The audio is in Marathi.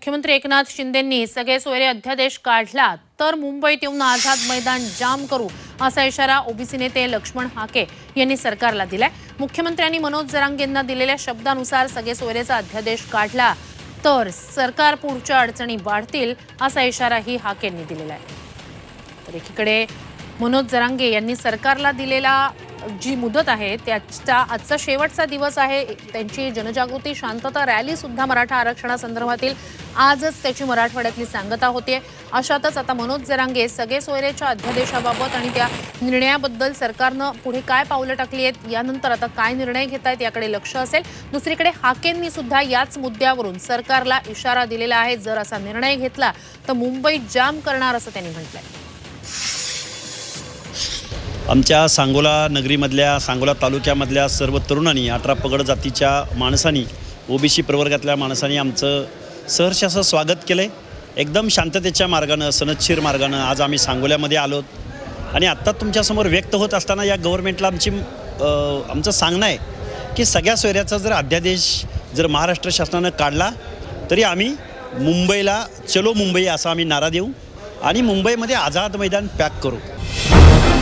मुख्यमंत्री एकनाथ शिंदेंनी सगळे सोयरे अध्यादेश काढला तर मुंबईत येऊन आझाद मैदान जाम करू असा इशारा ओबीसी नेते लक्ष्मण हाके यांनी सरकारला दिलाय. मुख्यमंत्र्यांनी मनोज जरांगेंना दिलेल्या शब्दानुसार सगळे सोयरेचा अध्यादेश काढला तर सरकार पुढच्या अडचणी वाढतील असा इशाराही हाकेंनी दिलेला आहे. तर एकीकडे मनोज जरांगे यांनी सरकारला दिलेला जी मुदत आहे त्याचा आजचा शेवटचा दिवस आहे. त्यांची जनजागृती शांतता रॅली सुद्धा मराठा आरक्षणासंदर्भातील आजच त्याची मराठवाड्यातली सांगता होते अशातच आता मनोज जरांगे सगळे सोयरेच्या अध्यादेशाबाबत आणि त्या निर्णयाबद्दल सरकारनं पुढे काय पावलं टाकली आहेत यानंतर आता काय निर्णय घेत आहेत याकडे लक्ष असेल. दुसरीकडे हाकेंनी सुद्धा याच मुद्द्यावरून सरकारला इशारा दिलेला आहे. जर असा निर्णय घेतला तर मुंबईत जाम करणार असं त्यांनी म्हटलंय. आमच्या सांगोला नगरीमधल्या सांगोला तालुक्यामधल्या सर्व तरुणांनी अठरा पगड जातीच्या माणसांनी ओबीसी प्रवर्गातल्या माणसांनी आमचं सहर्ष असं स्वागत केलं आहे एकदम शांततेच्या मार्गानं सनच्छीर मार्गानं आज आम्ही सांगोल्यामध्ये आलो. आणि आत्ता तुमच्यासमोर व्यक्त होत असताना या गव्हर्नमेंटला आमची आमचं सांगणं आहे की सगळ्या सोयऱ्याचा जर अध्यादेश जर महाराष्ट्र शासनानं काढला तरी आम्ही मुंबईला चलो मुंबई असा आम्ही नारा देऊ आणि मुंबईमध्ये आझाद मैदान पॅक करू.